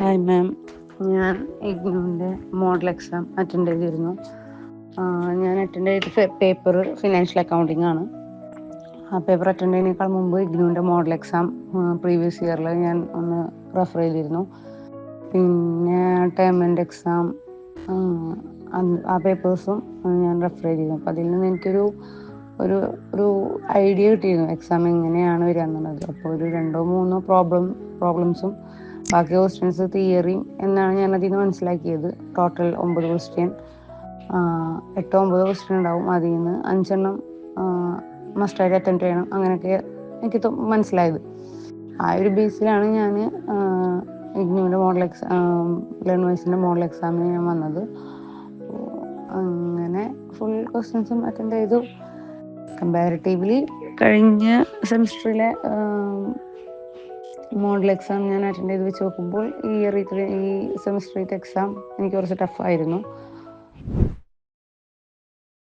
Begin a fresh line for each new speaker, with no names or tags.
Hi ma'am ഞാൻ ഇഗ്നുവിന്റെ model exam attend ചെയ്തിരുന്നു. ഞാൻ അറ്റൻഡ് ചെയ്ത പേപ്പർ ഫിനാൻഷ്യൽ അക്കൗണ്ടിങ് ആണ്. ആ പേപ്പർ അറ്റൻഡ് ചെയ്യുന്നതിനേക്കാൾ മുമ്പ് ഇഗ്നുവിന്റെ മോഡൽ എക്സാം പ്രീവിയസ് ഇയറിൽ ഞാൻ ഒന്ന് റെഫർ ചെയ്തിരുന്നു. പിന്നെ ടേം എക്സാം ആ പേപ്പേഴ്സും ഞാൻ റെഫർ ചെയ്തിരുന്നു. അപ്പം അതിൽ നിന്ന് എനിക്കൊരു ഒരു ഒരു ഐഡിയ കിട്ടിയിരുന്നു എക്സാം എങ്ങനെയാണ് വരിക എന്നുള്ളത്. അപ്പോൾ ഒരു രണ്ടോ മൂന്നോ പ്രോബ്ലം പ്രോബ്ലംസും ബാക്കി ക്വസ്റ്റ്യൻസ് തിയറി എന്നാണ് ഞാൻ അതിൽ നിന്ന് മനസ്സിലാക്കിയത്. ടോട്ടൽ ഒമ്പത് ക്വസ്റ്റ്യൻ എട്ടോ ഒമ്പതോ ക്വസ്റ്റ്യൻ ഉണ്ടാവും അതിൽ നിന്ന് അഞ്ചെണ്ണം മസ്റ്റായിട്ട് അറ്റൻഡ് ചെയ്യണം. അങ്ങനെയൊക്കെ എനിക്ക് മനസ്സിലായത്. ആ ഒരു ബേസിലാണ് ഞാൻ ഇഗ്നുവിന്റെ മോഡൽ എക്സാം ലേണേഴ്സിന്റെ മോഡൽ എക്സാമിന് ഞാൻ വന്നത്. അങ്ങനെ ഫുൾ ക്വസ്റ്റ്യൻസും അറ്റൻഡ് ചെയ്തു. കമ്പാരിറ്റീവ്ലി കഴിഞ്ഞ സെമിസ്റ്ററിലെ മോഡൽ എക്സാം ഞാൻ അറ്റൻഡ് ചെയ്ത് വെച്ച് നോക്കുമ്പോൾ ഈ ഇയർ ഈ സെമിസ്റ്റർ എക്സാം എനിക്ക് കുറച്ച് ടഫായിരുന്നു